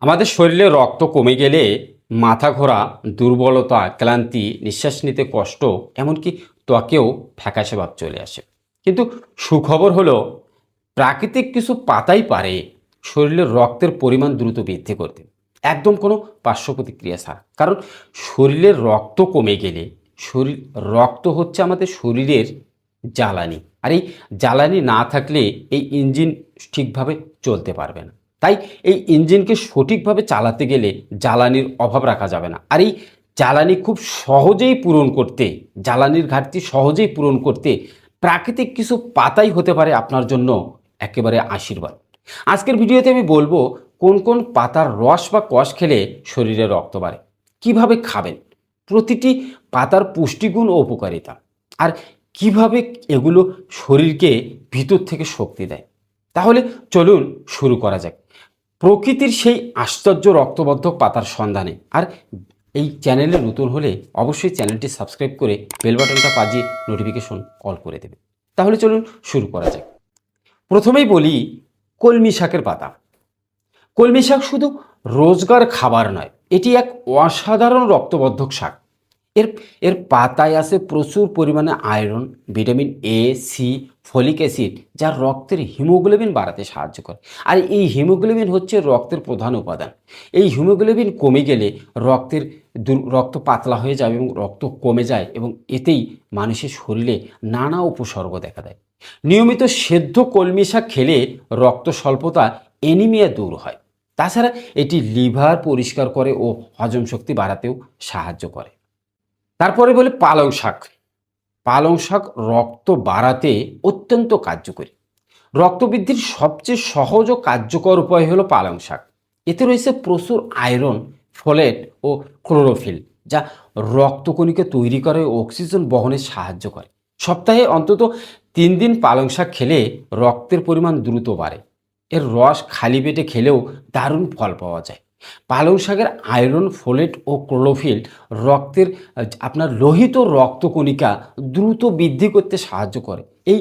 আমাদের শরীরে রক্ত কমে গেলে মাথা ঘোরা, দুর্বলতা, ক্লান্তি, নিঃশ্বাস নিতে কষ্ট, এমনকি ত্বকেও ফ্যাকাশে ভাব চলে আসে। কিন্তু সুখবর হলো, প্রাকৃতিক কিছু পাতাই পারে শরীরের রক্তের পরিমাণ দ্রুত বৃদ্ধি করতে। একদম কোনো পার্শ্ব প্রতিক্রিয়া ছাড়া। কারণ শরীরের রক্ত কমে গেলে শরীর, রক্ত হচ্ছে আমাদের শরীরের জ্বালানি। আর এই জ্বালানি না থাকলে এই ইঞ্জিন ঠিকভাবে চলতে পারবে না। তাই এই ইঞ্জিনকে সঠিকভাবে চালাতে গেলে জ্বালানির অভাব রাখা যাবে না। আর এই জ্বালানি খুব সহজেই পূরণ করতে, জ্বালানির ঘাটতি সহজেই পূরণ করতে প্রাকৃতিক কিছু পাতাই হতে পারে আপনার জন্য একেবারে আশীর্বাদ। আজকের ভিডিওতে আমি বলব কোন কোন পাতার রস বা কষ খেলে শরীরে রক্ত বাড়ে, কীভাবে খাবেন, প্রতিটি পাতার পুষ্টিগুণ ও উপকারিতা, আর কীভাবে এগুলো শরীরকে ভিতর থেকে শক্তি দেয়। তাহলে চলুন শুরু করা যাক। প্রকৃতির সেই আশ্চর্য রক্তবদ্ধ পাতার সন্ধানে। আর এই চ্যানেলে নতুন হলে অবশ্যই চ্যানেলটি সাবস্ক্রাইব করে বেল বাটনটা বাজিয়ে নোটিফিকেশন অল করে দেবে। তাহলে চলুন শুরু করা যাক। প্রথমেই বলি কলমি শাকের পাতা। কলমি শাক শুধু রোজগার খাবার নয়, এটি এক অসাধারণ রক্তবদ্ধক শাক। এর এর পাতায় আছে প্রচুর পরিমাণে iron, vitamin A C folic acid, যা রক্তের হিমোগ্লোবিন বাড়াতে সাহায্য করে। আর এই হিমোগ্লোবিন হচ্ছে রক্তের প্রধান উপাদান। এই হিমোগ্লোবিন কমে গেলে রক্তের রক্ত পাতলা হয়ে যাবে এবং রক্ত কমে যায় এবং এতেই মানুষের শরীরে নানা উপসর্গ দেখা দেয়। নিয়মিত সেদ্ধ কলমি শাক খেলে রক্ত স্বল্পতা এনিমিয়া দূর হয়। তাছাড়া এটি লিভার পরিষ্কার করে ও হজম শক্তি বাড়াতেও সাহায্য করে। তারপরে বলে পালং শাক। পালং শাক রক্ত বাড়াতে অত্যন্ত কার্যকরী। রক্তবৃদ্ধির সবচেয়ে সহজ ও কার্যকর উপায় হলো পালং শাক। এতে রয়েছে প্রচুর আয়রন, ফোলেট ও ক্লোরোফিল, যা রক্তকণিকা তৈরি করে অক্সিজেন বহনে সাহায্য করে। সপ্তাহে অন্তত তিন দিন পালং শাক খেলে রক্তের পরিমাণ দ্রুত বাড়ে। এর রস খালি পেটে খেলেও দারুণ ফল পাওয়া যায়। পালং শাকের আয়রন ফোলেট ও ক্লোরোফিল রক্তের, আপনার লোহিত রক্তকণিকা দ্রুত বৃদ্ধি করতে সাহায্য করে। এই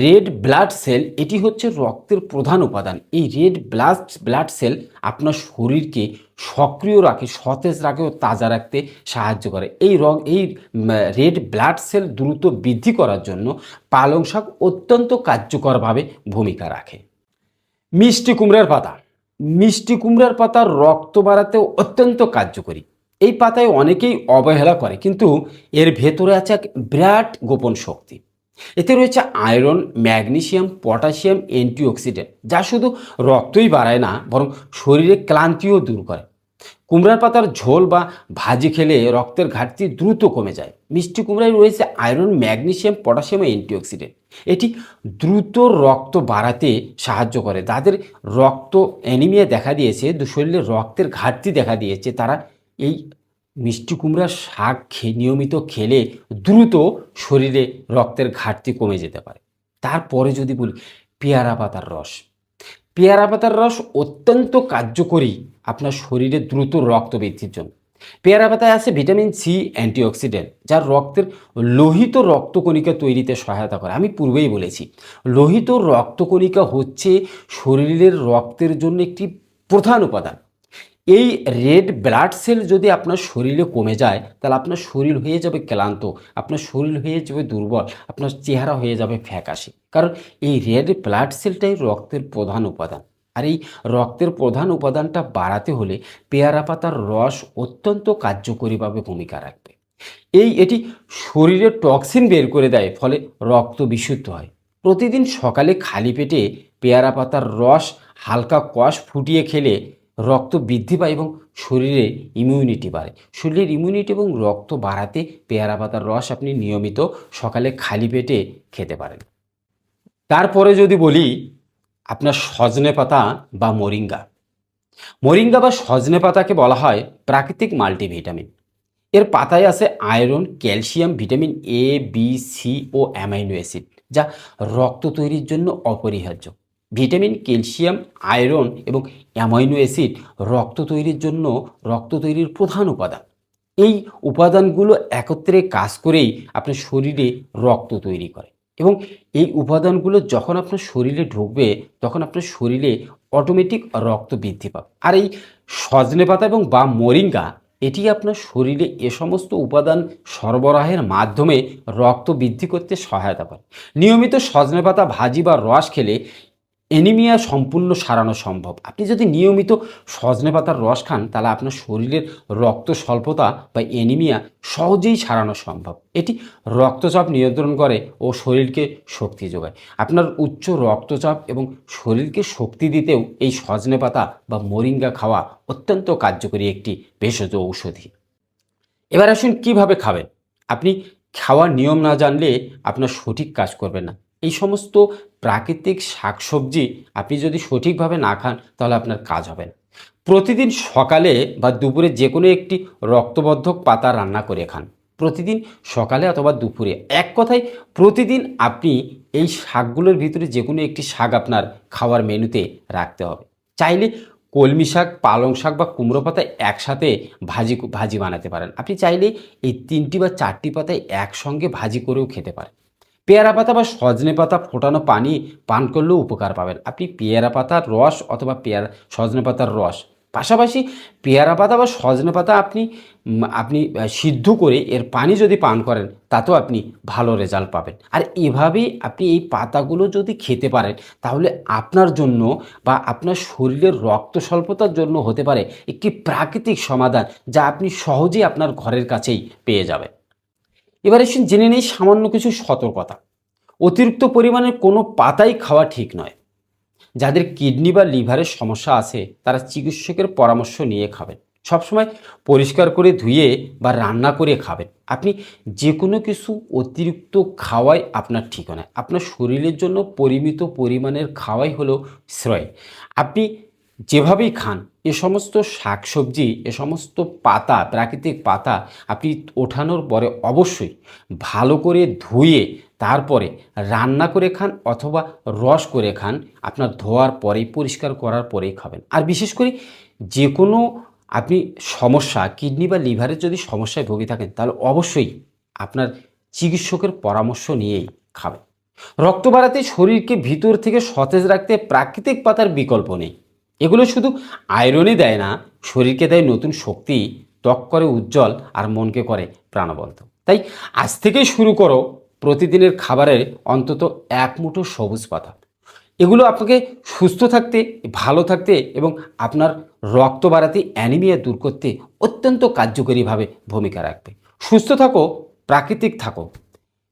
রেড ব্লাড সেল এটি হচ্ছে রক্তের প্রধান উপাদান। এই রেড ব্লাড ব্লাড সেল আপনার শরীরকে সক্রিয় রাখে, সতেজ রাখে ও তাজা রাখতে সাহায্য করে। এই রং, এই রেড ব্লাড সেল দ্রুত বৃদ্ধি করার জন্য পালং শাক অত্যন্ত কার্যকরভাবে ভূমিকা রাখে। মিষ্টি কুমড়ার পাতা। মিষ্টি কুমড়ার পাতার রক্ত বাড়াতে অত্যন্ত কার্যকরী। এই পাতায় অনেকেই অবহেলা করে, কিন্তু এর ভেতরে আছে এক বিরাট গোপন শক্তি। এতে রয়েছে আয়রন ম্যাগনেশিয়াম পটাশিয়াম, অ্যান্টিঅক্সিডেন্ট, যা শুধু রক্তই বাড়ায় না, বরং শরীরে ক্লান্তিও দূর করে। কুমড়ার পাতার ঝোল বা ভাজি খেলে রক্তের ঘাটতি দ্রুত কমে যায়। মিষ্টি কুমড়ায় রয়েছে আয়রন ম্যাগনেসিয়াম পটাশিয়াম ও অ্যান্টিঅক্সিডেন্ট। এটি দ্রুত রক্ত বাড়াতে সাহায্য করে। যাদের রক্ত অ্যানিমিয়া দেখা দিয়েছে শরীরে রক্তের ঘাটতি দেখা দিয়েছে। তারা এই মিষ্টি কুমড়ার শাক নিয়মিত খেলে দ্রুত শরীরে রক্তের ঘাটতি কমে যেতে পারে। তারপরে যদি বলি, পেয়ারা পাতার রস। পেয়ারা পাতার রস অত্যন্ত কার্যকরী আপনার শরীরে দ্রুত রক্ত বৃদ্ধির জন্য। পেয়ারা পাতায় আছে ভিটামিন সি, অ্যান্টিঅক্সিডেন্ট যা রক্তের লোহিত রক্তকণিকা তৈরিতে সহায়তা করে। আমি পূর্বেই বলেছি, লোহিত রক্তকণিকা হচ্ছে শরীরের রক্তের জন্য একটি প্রধান উপাদান। এই রেড ব্লাড সেল যদি আপনার শরীরে কমে যায়, তাহলে আপনার শরীর হয়ে যাবে ক্লান্ত, আপনার শরীর হয়ে যাবে দুর্বল, আপনার চেহারা হয়ে যাবে ফ্যাকাশে। কারণ এই রেড ব্লাড সেলটাই রক্তের প্রধান উপাদান। আর এই রক্তের প্রধান উপাদানটা বাড়াতে হলে পেয়ারা পাতার রস অত্যন্ত কার্যকরীভাবে ভূমিকা রাখবে। এই এটি শরীরে টক্সিন বের করে দেয়, ফলে রক্ত বিশুদ্ধ হয়। প্রতিদিন সকালে খালি পেটে পেয়ারা পাতার রস হালকা কষ ফুটিয়ে খেলে রক্ত বৃদ্ধি পায় এবং শরীরে ইমিউনিটি বাড়ে। শরীরের ইমিউনিটি এবং রক্ত বাড়াতে পেয়ারা পাতার রস আপনি নিয়মিত সকালে খালি পেটে খেতে পারেন। তারপরে যদি বলি আপনার সজনে পাতা বা মরিঙ্গা। মরিঙ্গা বা সজনে পাতাকে বলা হয় প্রাকৃতিক মাল্টিভিটামিন। এর পাতায় আছে iron, calcium, vitamin A B C O amino acid, যা রক্ত তৈরির জন্য অপরিহার্য। ভিটামিন, ক্যালসিয়াম, আয়রন এবং অ্যামাইনো অ্যাসিড রক্ত তৈরির জন্য রক্ত তৈরির প্রধান উপাদান। এই উপাদানগুলো একত্রে কাজ করেই আপনার শরীরে রক্ত তৈরি করে। এবং এই উপাদানগুলো যখন আপনার শরীরে ঢুকবে, তখন আপনার শরীরে অটোমেটিক রক্ত বৃদ্ধি পাবে। আর এই সজনে পাতা এবং বা মরিঙ্গা, এটি আপনার শরীরে এ সমস্ত উপাদান সরবরাহের মাধ্যমে রক্ত বৃদ্ধি করতে সহায়তা করে। নিয়মিত সজনে পাতা ভাজি বা রস খেলে অ্যানিমিয়া সম্পূর্ণ সারানো সম্ভব। আপনি যদি নিয়মিত সজনে পাতার রস খান, তাহলে আপনার শরীরের রক্ত স্বল্পতা বা অ্যানিমিয়া সহজেই সারানো সম্ভব। এটি রক্তচাপ নিয়ন্ত্রণ করে ও শরীরকে শক্তি যোগায়। আপনার উচ্চ রক্তচাপ এবং শরীরকে শক্তি দিতেও এই সজনে পাতা বা মরিঙ্গা খাওয়া অত্যন্ত কার্যকরী একটি ভেষজ ঔষধি। এবার আসুন কীভাবে খাবেন? আপনি খাওয়ার নিয়ম না জানলে আপনার সঠিক কাজ করবে না। এই সমস্ত প্রাকৃতিক শাকসবজি আপনি যদি সঠিকভাবে না খান, তাহলে আপনার কাজ হবে না। প্রতিদিন সকালে বা দুপুরে যে কোনো একটি রক্তবর্ধক পাতা রান্না করে খান। প্রতিদিন সকালে অথবা দুপুরে। এক কথায়, প্রতিদিন আপনি এই শাকগুলোর ভিতরে যে কোনো একটি শাক আপনার খাওয়ার মেনুতে রাখতে হবে। চাইলে কলমি শাক, পালং শাক বা কুমড়ো পাতা একসাথে ভাজি ভাজি বানাতে পারেন। আপনি চাইলে এই তিনটি বা চারটি পাতায় একসঙ্গে ভাজি করেও খেতে পারেন। পেয়ারা পাতা বা সজনে পাতা ফোটানো পানি পান করলেও উপকার পাবেন। আপনি পেয়ারা পাতার রস অথবা পেয়ারা, সজনে পাতার রস, পাশাপাশি পেয়ারা পাতা বা সজনে পাতা আপনি আপনি সিদ্ধ করে এর পানি যদি পান করেন, তাতেও আপনি ভালো রেজাল্ট পাবেন। আর এভাবেই আপনি এই পাতাগুলো যদি খেতে পারেন, তাহলে আপনার জন্য বা আপনার শরীরের রক্ত স্বল্পতার জন্য হতে পারে একটি প্রাকৃতিক সমাধান যা আপনি সহজেই আপনার ঘরের কাছেই পেয়ে যাবেন। এবার এসে জেনে নেই সামান্য কিছু সতর্কতা। অতিরিক্ত পরিমাণে কোনো পাতাই খাওয়া ঠিক নয়। যাদের কিডনি বা লিভারের সমস্যা আছে, তারা চিকিৎসকের পরামর্শ নিয়ে খাবেন। সবসময় পরিষ্কার করে ধুয়ে বা রান্না করে খাবেন। আপনি যে কোনো কিছু অতিরিক্ত খাওয়াই আপনার ঠিক নয় আপনার শরীরের জন্য পরিমিত পরিমাণের খাওয়াই হলো শ্রয় আপনি যেভাবেই খান, এ সমস্ত শাকসবজি, এ সমস্ত পাতা, প্রাকৃতিক পাতা আপনি ওঠানোর পরে অবশ্যই ভালো করে ধুয়ে তারপরে রান্না করে খান অথবা রস করে খান, আপনার ধোয়ার পরেই, পরিষ্কার করার পরেই খাবেন। আর বিশেষ করে যে কোনো আপনি সমস্যা, কিডনি বা লিভারের যদি সমস্যায় ভুগে থাকেন, তাহলে অবশ্যই আপনার চিকিৎসকের পরামর্শ নিয়েই খাবেন। রক্ত বাড়াতে শরীরকে ভিতর থেকে সতেজ রাখতে প্রাকৃতিক পাতার বিকল্প নেই। এগুলো শুধু আয়রনই দেয় না, শরীরকে দেয় নতুন শক্তি, ত্বক করে উজ্জ্বল আর মনকে করে প্রাণবন্ত। তাই আজ থেকেই শুরু করো প্রতিদিনের খাবারের অন্তত এক মুঠো সবুজ পাতা এগুলো আপনাকে সুস্থ থাকতে, ভালো থাকতে এবং আপনার রক্ত বাড়াতে, অ্যানিমিয়া দূর করতে অত্যন্ত কার্যকরীভাবে ভূমিকা রাখবে। সুস্থ থাকো, প্রাকৃতিক থাকো।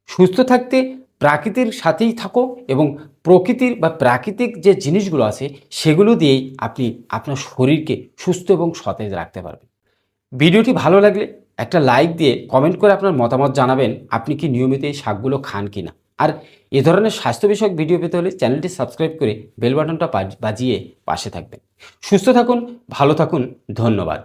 সুস্থ থাকতে প্রাকৃতির সাথেই থাকো এবং প্রকৃতির বা প্রাকৃতিক যে জিনিসগুলো আছে, সেগুলো দিয়েই আপনি আপনার শরীরকে সুস্থ এবং সতেজ রাখতে পারবেন। ভিডিওটি ভালো লাগলে একটা লাইক দিয়ে কমেন্ট করে আপনার মতামত জানাবেন, আপনি কি নিয়মিত এই শাকগুলো খান কি না আর এ ধরনের স্বাস্থ্য বিষয়ক ভিডিও পেতে হলে চ্যানেলটি সাবস্ক্রাইব করে বেল বাটনটা বাজিয়ে পাশে থাকবেন। সুস্থ থাকুন, ভালো থাকুন, ধন্যবাদ।